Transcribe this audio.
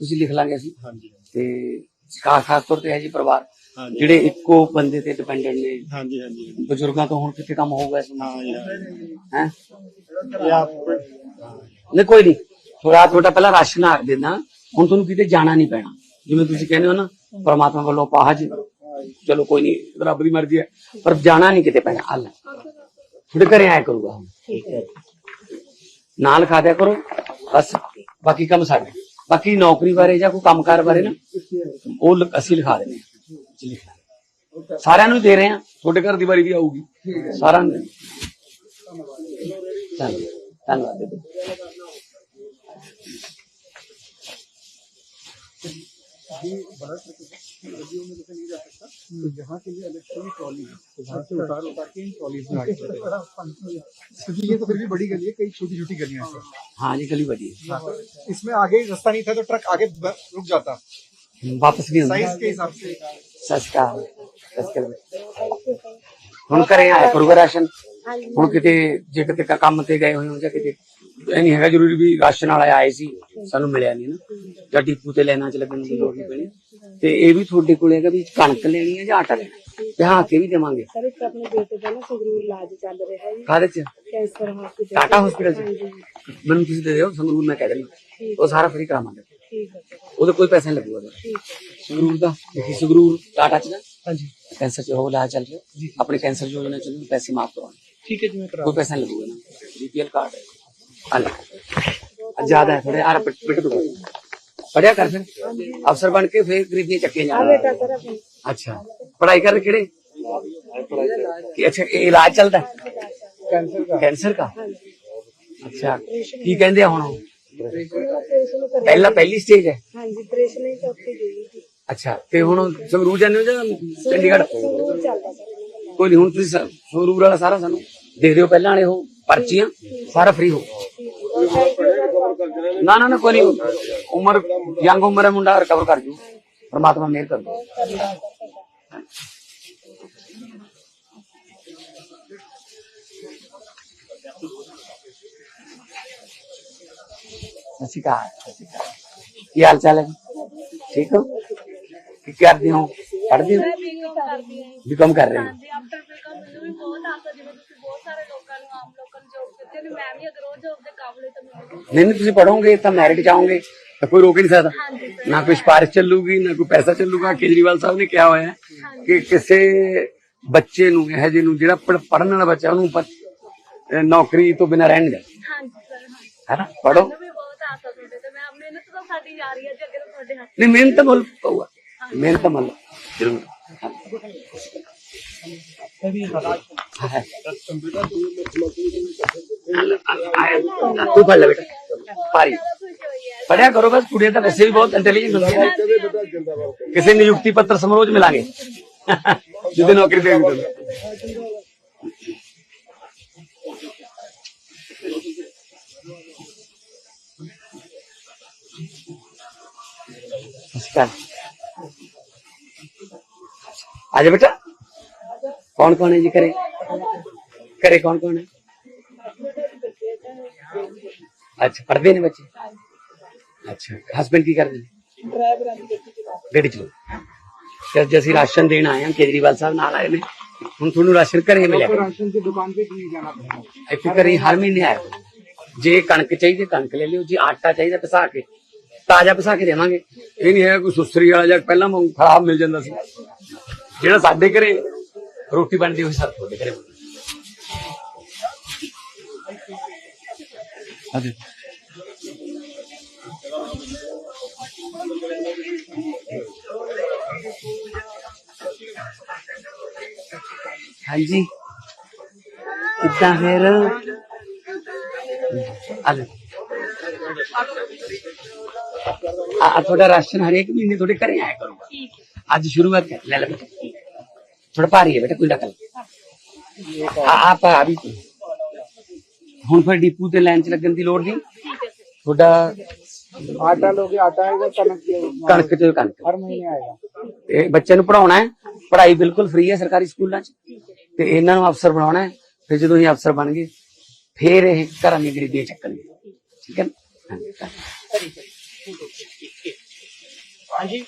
ਤੁਸੀਂ ਲਿਖ ਲਾਂਗੇ ਅਸੀਂ। ਹਾਂਜੀ। ਤੇ ਖਾਸ ਖਾਸ ਤੌਰ ਤੇ ਹੈ ਜੀ ਪਰਿਵਾਰ ਹਾਂਜੀ। ਜਿਹੜੇ ਇੱਕੋ ਬੰਦੇ ਤੇ ਡਿਪੈਂਡੈਂਟ ਨੇ। ਹਾਂਜੀ ਹਾਂਜੀ। ਬਜ਼ੁਰਗਾਂ ਤੋਂ ਹੁਣ ਕਿੱਥੇ ਕੰਮ ਹੋਊਗਾ ਇਸ ਹਾਂ ਇਹ ਨਹੀਂ ਕੋਈ ਨਹੀਂ। ਥੋੜਾ ਥੋੜਾ ਪਹਿਲਾਂ ਰਾਸ਼ਨ ਆਖ ਦੇਣਾ। ਹੁਣ ਤੁਹਾਨੂੰ ਕਿਤੇ ਜਾਣਾ ਨਹੀਂ ਪੈਣਾ। ਜਿਵੇਂ ਤੁਸੀਂ ਕਹਿੰਦੇ ਹੋ ਨਾ ਪਰਮਾਤਮਾ ਵੱਲੋਂ ਪਾਹਜ ਚਲੋ ਕੋਈ ਨਹੀਂ ਰੱਬ ਦੀ ਮਰਜ਼ੀ ਹੈ। ਪਰ ਜਾਣਾ ਨਹੀਂ ਕਿਤੇ ਪੈਣਾ ਅੱਲਾ ਤੁਹਾਡੇ ਘਰੇ ਆਇਆ ਕਰੂਗਾ ਹੁਣ। ਨਾਲ ਖਾ ਦਿਆ ਕਰੋ। ਬਸ ਬਾਕੀ ਕੰਮ ਸਾਡੇ। ਬਾਕੀ ਨੌਕਰੀ ਬਾਰੇ ਜਾਂ ਕੋਈ ਕੰਮਕਾਰ ਬਾਰੇ ਨਾ ਉਹ ਲ- ਅਸੀਂ ਲਿਖਾ ਦਿੰਦੇ ਹਾਂ। ਜੀ ਲਿਖ ਲਾਂਗੇ। ਸਾਰਿਆਂ ਨੂੰ ਹੀ ਦੇ ਰਹੇ ਹਾਂ। ਤੁਹਾਡੇ ਘਰ ਦੀ ਵਾਰੀ ਵੀ ਆਊਗੀ। ਸਾਰਿਆਂ ਨੂੰ ਧੰਨਵਾਦ। ਧੰਨਵਾਦ। ਬੇਬੇ। तो यहाँ के लिए अलग से भी ट्रॉली है तो वहाँ से उतार उतार के इन ट्रॉलीज में आगे बढ़ेगा। क्योंकि ये तो फिर भी बड़ी गली है कई छोटी छोटी गलियां हैं हाँ जी गली बड़ी है हाँ, इसमें आगे रास्ता नहीं था तो ट्रक आगे ब- रुक जाता ਵਾਪਸ ਵੀ ਹੁੰਦਾ साइज के हिसाब से ਸਤਿ ਸ਼੍ਰੀ ਅਕਾਲ ਸਤਿ ਸ਼੍ਰੀ ਅਕਾਲ ਹੁਣ ਘਰੇ ਆਇਆ ਕਰੂਗਾ ਰਾਸ਼ਨ ਹੁਣ ਕਿਤੇ ਜੇ ਕਿਤੇ ਕ- ਕੰਮ ਤੇ ਗਏ ਹੋਏ ਹੋ ਜਾਂ ਕਿਤੇ ਇਹ ਨਹੀਂ ਹੈਗਾ ਜ਼ਰੂਰੀ ਵੀ ਰਾਸ਼ਨ ਵਾਲਾ ਆਏ ਸੀ ਸਾਨੂੰ ਮਿਲਿਆ ਨਹੀਂ ਨਾ। ਜਾਂ ਡੀਪੂ ਤੇ ਲੈਣਾ ਚ ਲੱਗਣ ਦੀ ਲੋੜ ਨਹੀਂ ਪੈਣੀ। ਤੇ ਇਹ ਵੀ ਤੁਹਾਡੇ ਕੋਲ ਹੈਗਾ ਵੀ ਕਣਕ ਲੈਣੀ ਹੈ ਜਾਂ ਆਟਾ ਲੈਣਾ? ਵਿਆਹ ਕੇ ਵੀ ਦੇਵਾਂਗੇ। ਸਰ ਇੱਕ ਆਪਣੇ ਬੇਟੇ ਦਾ ਨਾ ਸੰਗਰੂਰ ਇਲਾਜ ਚੱਲ ਰਿਹਾ ਜੀ। ਕਾਹਦੇ ਚ? ਕੈਂਸਰ ਹਸਪੀਟਲ ਟਾਟਾ ਹਸਪੀਟਲ ਚ। ਮੈਨੂੰ ਤੁਸੀਂ ਦੇ ਦਿਓ ਸੰਗਰੂਰ ਮੈਂ ਕਹਿ ਦਿੰਦਾ। ਉਹ ਸਾਰਾ ਫਰੀ ਕਰਾਵਾਂਗੇ। ਠੀਕ ਉਹਦੇ ਕੋਈ ਪੈਸਾ ਨਹੀਂ ਲੱਗੂਗਾ। ਸੰਗਰੂਰ ਦਾ ਸੰਗਰੂਰ ਟਾਟਾ ਚ ਨਾ? ਹਾਂਜੀ। ਕੈਂਸਰ ਚ ਉਹ ਇਲਾਜ ਚੱਲ ਰਿਹਾ। ਆਪਣੇ ਕੈਂਸਰ ਯੋਜਨਾ ਚ ਪੈਸੇ ਮਾਫ ਕਰਵਾਉਣੇ। ਠੀਕ ਹੈ ਜੀ ਮੈਂ ਕਰਾ ਕੋਈ ਪੈਸਾ ਨਹੀਂ ਲੱਗੂਗਾ ਨਾ। ਬੀਪੀਐਲ ਕਾਰਡ ਹੈ। ਅਲੱਗ ਜ਼ਿਆਦਾ ਹੈ ਥੋੜੇ ਆਰ ਬਿਟ ਤੋਂ ਪੜਿਆ ਕਰ ਫਿਰ। ਅਫਸਰ ਬਣ ਕੇ ਫੇਰ ਗਰੀਬੀਆਂ ਚੱਕੀਆਂ ਜਾਣਾ। ਅੱਛਾ। ਪੜਾਈ ਕਰ ਕਿਹੜੇ? ਕਿ ਅੱਛਾ ਇਲਾਜ ਚੱਲਦਾ? ਕੈਂਸਰ ਦਾ। ਅੱਛਾ ਕੀ ਕਹਿੰਦੇ ਆ ਹੁਣ ਪਹਿਲਾ ਪਹਿਲੀ ਸਟੇਜ ਹੈ। ਹਾਂਜੀ ਡਿਪਰੈਸ਼ਨ ਹੀ ਚੌਥੀ ਜੀ ਅੱਛਾ ਤੇ ਹੁਣ ਸੰਗਰੂਰ ਜਾਂਦੇ ਹੋ ਜਾਂ ਚੰਡੀਗੜ੍ਹ? ਕੋਈ ਨਹੀਂ ਹੁਣ ਤੁਸੀਂ ਸੰਗਰੂਰ ਵਾਲਾ ਸਾਰਾ ਸਾਨੂੰ ਦੇ ਦਿਓ ਪਹਿਲਾਂ ਵਾਲੇ ਉਹ ਪਰਚੀਆਂ ਸਾਰਾ ਫ੍ਰੀ ਹੋ। ਨਾ ਨਾ ਨਾ ਕੋਈ ਨਹੀਂ ਉਮਰ ਯੰਗ ਉਮਰ ਹੈ ਮੁੰਡਾ ਰਿਕਵਰ ਕਰ ਜੂ ਪਰਮਾਤਮਾ ਮਿਹਰ ਕਰ ਦੂ ਸਤਿ ਸ਼੍ਰੀ ਅਕਾਲ ਸਤਿ ਸ਼੍ਰੀ ਅਕਾਲ ਕੀ ਹਾਲ ਚਾਲ ਹੈ ਠੀਕ ਹੋ ਕੀ ਕਰਦੇ ਹੋ ਨੂੰ ਜੋਬ ਦਿੱਤੇ ਨੇ ਮੈਂ ਵੀ ਅਗਰ ਉਹ ਜੋਬ ਦੇ ਕਾਬਲੇ ਤਾਂ ਮੈਨੂੰ ਨਹੀਂ ਨਹੀਂ ਤੁਸੀਂ ਪੜੋਗੇ ਤਾਂ ਮੈਰਿਟ ਚਾਹੋਗੇ ਤਾਂ ਕੋਈ ਰੋਕ ਹੀ ਨਹੀਂ ਸਕਦਾ। ਨਾ ਕੋਈ ਸਿਫਾਰਿਸ਼ ਚੱਲੂਗੀ ਨਾ ਕੋਈ ਪੈਸਾ ਚੱਲੂਗਾ। ਕੇਜਰੀਵਾਲ ਸਾਹਿਬ ਨੇ ਕਿਹਾ ਹੋਇਆ ਹੈ ਕਿ ਕਿਸੇ ਬੱਚੇ ਨੂੰ ਇਹ ਜਿਹੇ ਨੂੰ ਜਿਹੜਾ ਪੜਨ ਵਾਲਾ ਬੱਚਾ ਉਹਨੂੰ ਪ- ਅਹ ਨੌਕਰੀ ਤੋਂ ਬਿਨਾਂ ਰਹਿਣ ਦੇ। ਹਾਂਜੀ ਸਰ ਹਾਂਜੀ। ਹੈ ਨਾ? ਪੜੋ ਮੈਨੂੰ ਵੀ ਬਹੁਤ ਆਸਾ ਤੁਹਾਡੇ ਤੇ। ਮੈਂ ਮਿਹਨਤ ਤਾਂ ਸਾਡੀ ਜਾਰੀ ਹੈ ਜੀ ਅੱਗੇ ਤਾਂ ਤੁਹਾਡੇ ਹੱਥ ਨਹੀਂ ਮਿਹਨਤ ਮੁੱਲ ਪਊਗਾ। ਮਿਹਨਤ ਮੁੱਲ। ਜ਼ਰੂਰ। ਹੈ। ਤੂੰ खूब पढ़ बेटा पारी पढ़िया करो बस स्टूडेंट तो वैसे भी बहुत इंटेलिजेंट होती है किसी नियुक्ति पत्र समारोह मिलाएँगे जिसे नौकरी देंगे तुम नमस्कार आजा बेटा। कौन कौन है जी? करे। करे कौन कौन है? ਅੱਛਾ ਪੜਦੇ ਨੇ ਬੱਚੇ? ਅੱਛਾ ਹਸਬੰਡ ਕੀ ਕਰਦੇ? ਨੇ ਡਰਾਈਵਰ ਆਂ ਦੀ ਗੱਡੀ ਚਲਾਉਂਦੇ ਰਾਸ਼ਨ ਦੇਣ ਆਏ ਹਾਂ ਕੇਜਰੀਵਾਲ ਸਾਹਿਬ ਨਾਲ ਆਏ ਨੇ। ਹੁਣ ਤੁਹਾਨੂੰ ਰਾਸ਼ਨ ਘਰੇ ਮਿਲਿਆ। ਰਾਸ਼ਨ ਦੀ ਦੁਕਾਨ ਤੇ ਕੀ ਜਾਣਾ ਪੈਂਦਾ ਇੱਥੇ ਘਰੇ ਹਰ ਮਹੀਨੇ ਆਇਆ ਜੇ ਕਣਕ ਚਾਹੀਦੀ ਕਣਕ ਲੈ ਲਿਓ। ਜੇ ਆਟਾ ਚਾਹੀਦਾ ਪਸਾ ਕੇ ਤਾਜ਼ਾ ਪਸਾ ਕੇ ਦੇਵਾਂਗੇ। ਇਹ ਨਹੀਂ ਹੈ ਕੋਈ ਸੁਸਰੀ ਵਾਲਾ ਜਾਂ ਪਹਿਲਾਂ ਵਾਂਗ ਖਰਾਬ ਮਿਲ ਜਾਂਦਾ ਸੀ। ਜਿਹੜਾ ਸਾਡੇ ਘਰੇ ਰੋਟੀ ਬਣਦੀ ਹੋਈ ਸਾਡੇ ਘਰੇ ਬਣਦੀ। ਹਾਂਜੀ ਹਾਂਜੀ ਕਿੱਦਾਂ ਫਿਰ ਆ ਲੈ ਆ ਆ ਤੁਹਾਡਾ ਰਾਸ਼ਨ ਹਰੇਕ ਮਹੀਨੇ ਤੁਹਾਡੇ ਘਰੇ ਆਇਆ ਕਰੂਗਾ ਅੱਜ ਸ਼ੁਰੂਆਤ ਕਰ ਲੈ ਲੈ ਬੇਟਾ ਥੋੜਾ ਭਾਰੀ ਹੈ ਬੇਟਾ ਕੋਈ ਡਕਲ ਆ ਆ ਪਾ ਵੀ ਹੁਣ ਫਿਰ ਡੀਪੂ ਤੇ ਲਾਈਨ ਲੱਗਣ ਦੀ ਲੋੜ ਨਹੀਂ। ਤੁਹਾਡਾ ਆਟਾ ਲੋਗੇ ਆਟਾ ਆਏਗਾ ਕਣਕ ਕਣਕ ਤੇ ਕਣਕ। ਹਰ ਮਹੀਨੇ ਆਏਗਾ। ਤੇ ਬੱਚਿਆਂ ਨੂੰ ਪੜਾਉਣਾ ਹੈ। ਪੜ੍ਹਾਈ ਬਿਲਕੁਲ ਫ੍ਰੀ ਹੈ ਸਰਕਾਰੀ ਸਕੂਲਾਂ 'ਚ। ਤੇ ਇਹਨਾਂ ਨੂੰ ਅਫਸਰ ਬਣਾਉਣਾ ਹੈ। ਫਿਰ ਜਦੋਂ ਇਹ ਅਫਸਰ ਬਣ ਗਏ ਫਿਰ ਇਹ ਘਰਾਂ ਦੀ ਗਰੀਬੀ ਚੱਕਣਗੇ। ਠੀਕ ਹੈ ਹਾਂਜੀ।